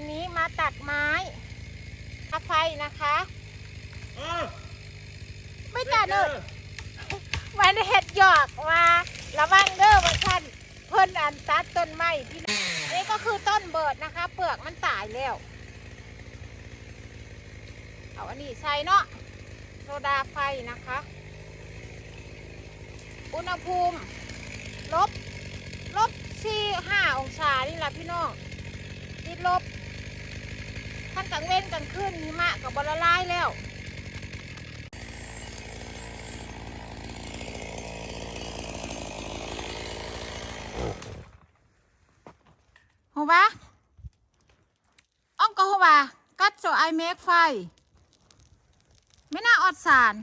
วันนี้มาตัดไม้คาไฟนะคะไม่ตัดเนอะวันเห็ดหยอกว่าระวังเด้อว่าท่านเพิ่นอันตัดต้นไม้ที่นี่นี่ก็คือต้นเบิดนะคะ เปลือกมันตายแล้วเอาอันนี้ใส่เนาะโซดาไฟนะคะ อุณหภูมิลบลบสี่ห้าองศานี่แหละพี่น้องติดลบ ท่านกลางเว้นกลางคืนหิมะกับบละลายแล้วหัวบะอ่องก็หัวะกัดโซไอเมกไฟ ไม่น่าอดสาร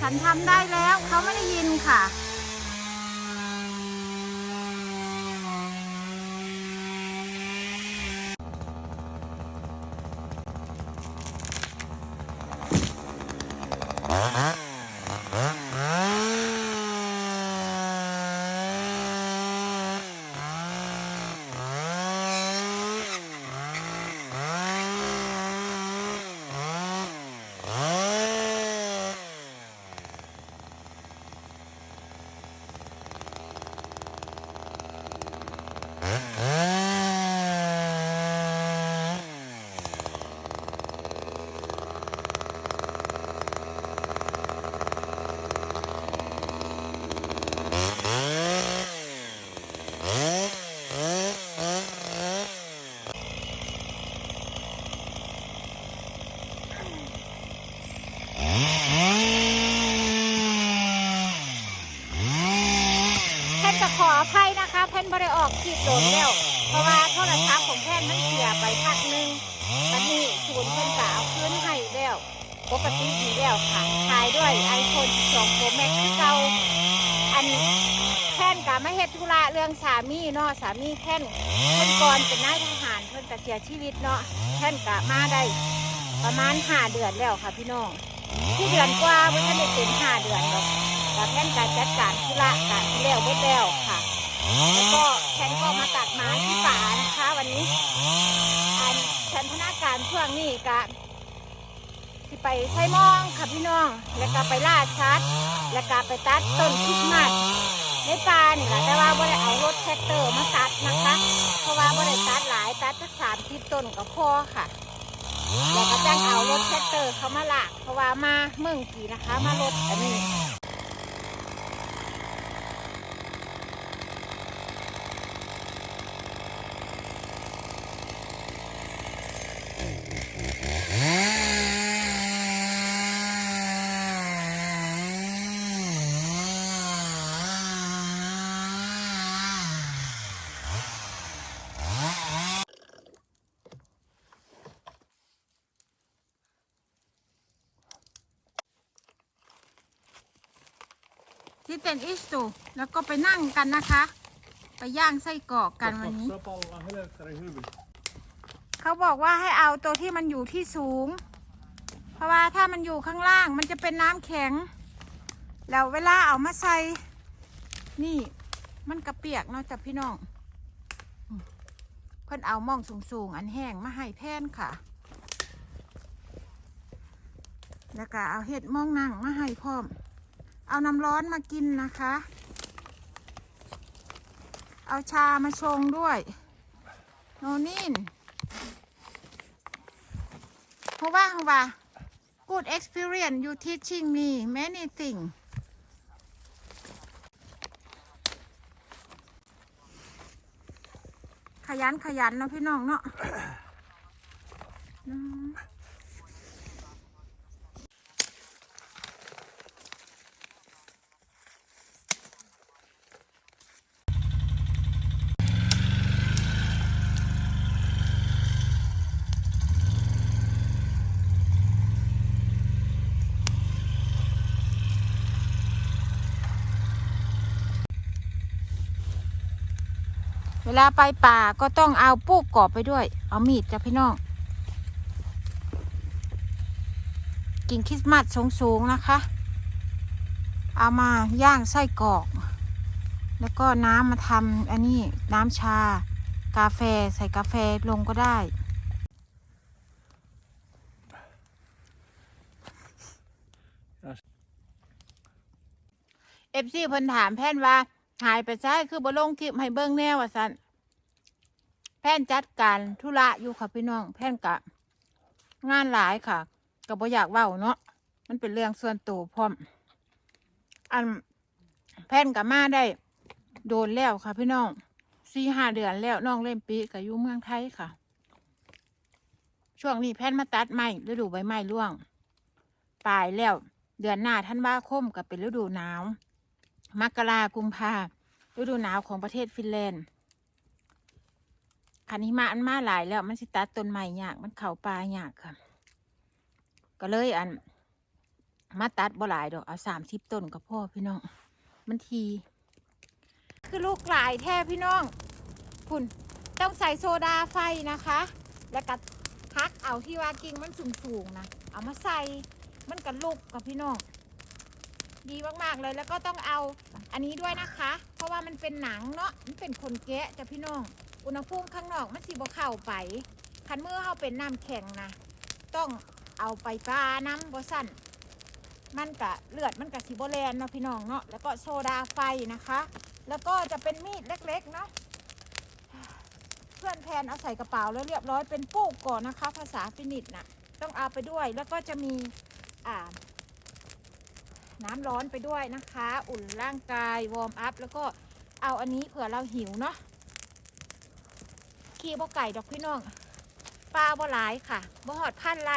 ฉันทำได้แล้วเขาไม่ได้ยินค่ะ Uh-huh. แพนจะขออภัยนะคะแพนบริออกขีดโดนแล้ว เพราะว่าโทรศัพท์ของแพนมันเสียไปพักหนึ่งอันนี้ศูนย์เพิ่นกเอาคืนให้แล้วปกติดีแล้วค่ะขายด้วย iPhone 12 Pro Max ที่เก่าอันแพนกะมาเฮ็ดธุระเรื่องสามีเนาะสามีแพนเพิ่นก่อนเป็นนายทหารเพิ่นกะเสียชีวิตเนาะแพนกะมาได้ประมาณห้าเดือนแล้วค่ะพี่น้อง ที่เดือนกว่าไม่ทันได้เป็นห้าเดือนหรอกแต่แพนการจัดการธุระการที่แล้วเบิดแล้วค่ะ แล้วก็แพนก็มาตัดไม้ที่ป่านะคะ วันนี้อันฉันพนักการช่วงนี้กะสิไปใช้มองค่ะพี่น้อง แล้วก็ไปล่าชัด แล้วก็ไปตัดต้นคริสต์มาสในป่านี่แหละแต่ว่าไม่ได้เอารถแท็กเตอร์มาตัดนะคะ เพราะว่าไม่ได้ตัดหลายตัดสักสามสิบต้นก็พอค่ะ แล้วก็จ้างเอารถแท็กเตอร์เขามาลากเพราะว่ามาเมืองกีนะคะ มารถอันนี้ เป็นอิสตูแล้วก็ไปนั่งกันนะคะ ไปย่างไส้กรอกกันวันนี้ เขาบอกว่าให้เอาตัวที่มันอยู่ที่สูง เพราะว่าถ้ามันอยู่ข้างล่างมันจะเป็นน้ำแข็ง แล้วเวลาเอามาใส่ นี่มันกระเปียกเนาะจ้ะพี่น้อง เพิ่นเอาม่องสูงๆ อันแห้งมาให้แทนค่ะ แล้วก็เอาเห็ดม่องนั่งมาให้พร้อม เอาน้ำร้อนมากินนะคะ เอาชามาชงด้วย โนนินเพราะว่าเพราว่า good experience you teaching me many things ขยันขยันเนาะพี่น้องเนาะ เวลาไปป่าก็ต้องเอาปูกกรอบไปด้วย เอามีดจ้ะพี่น้อง กินคริสต์มาสสูงๆนะคะ เอามาย่างไส้กรอก แล้วก็น้ำมาทำอันนี้น้ำชา กาแฟใส่กาแฟลงก็ได้เอฟซีเพิ่นถามแพนว่า หายไปใช่คือบ่ลงคลิปให้เบิ่งแน่ว่าซั่นแพนจัดการธุระอยู่ค่ะพี่น้อง แพนกะ งานหลายค่ะก็บ่อยากเว้าเนาะมันเป็นเรื่องส่วนตัวพร้อม อันแพนกับมาได้ โดนแล้วค่ะพี่น้องสี่ห้าเดือนแล้วน้องเล่นปีกับอยู่เมืองไทยค่ะ ช่วงนี้แพนมาตัดไม้ฤดูใบไม้ร่วงปลายแล้ว เดือนหน้าท่านว่าคมกับเป็นฤดูหนาว มกรากุมภาฤดูหนาวของประเทศฟินแลนด์คันหิมะอันมาหลายแล้ว มันสิตัดต้นไม้ยาก มันเข่าปลายากค่ะ ก็เลยอัน มาตัดบ่หลายดอก เอาสามสิบต้นก็พอพี่น้อง มันที คือลูกหลายแท้พี่น้อง คุณต้องใส่โซดาไฟนะคะ แล้วก็พักเอาที่ว่ากิ่งมันสูงๆนะ เอามาใส่ มันกันลูกกับพี่น้อง ดีมากๆเลยแล้วก็ต้องเอาอันนี้ด้วยนะคะ เพราะว่ามันเป็นหนังเนาะมันเป็นคนแกะจ้ะพี่น้อง อุณหภูมิข้างนอกมันสิบ่เข้าไปคันเมื่อเขาเป็นน้ำแข็งนะต้องเอาไปปลาน้ำบ่สั่นมันกะเลือดมันกะสิบแลนเนาะพี่น้องเนาะแล้วก็โซดาไฟนะคะ แล้วก็จะเป็นมีดเล็กๆเนาะเพื่อนแพนเอาใส่กระเป๋าแล้วเรียบร้อยเป็นปูกก่อนนะคะ ภาษาฟินิชน่ะต้องเอาไปด้วยแล้วก็จะมีอ่า น้ำร้อนไปด้วยนะคะ อุ่นร่างกายวอร์มอัพแล้วก็เอาอันนี้เผื่อเราหิวเนาะขี้บ่ไก่ดอกพี่น้องปลาบ่หลายค่ะบ่หอดพันไร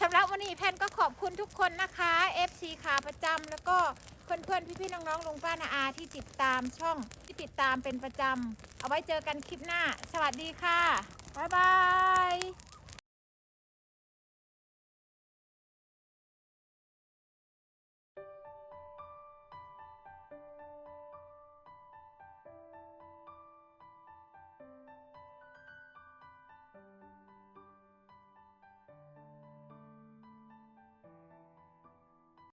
สำหรับวันนี้แพนก็ขอบคุณทุกคนนะคะ FC ขาประจำแล้วก็เพื่อนๆ พี่ๆ น้องๆลุงป้านาอาที่ติดตามช่องที่ติดตามเป็นประจำเอาไว้เจอกันคลิปหน้า สวัสดีค่ะ บ๊ายบาย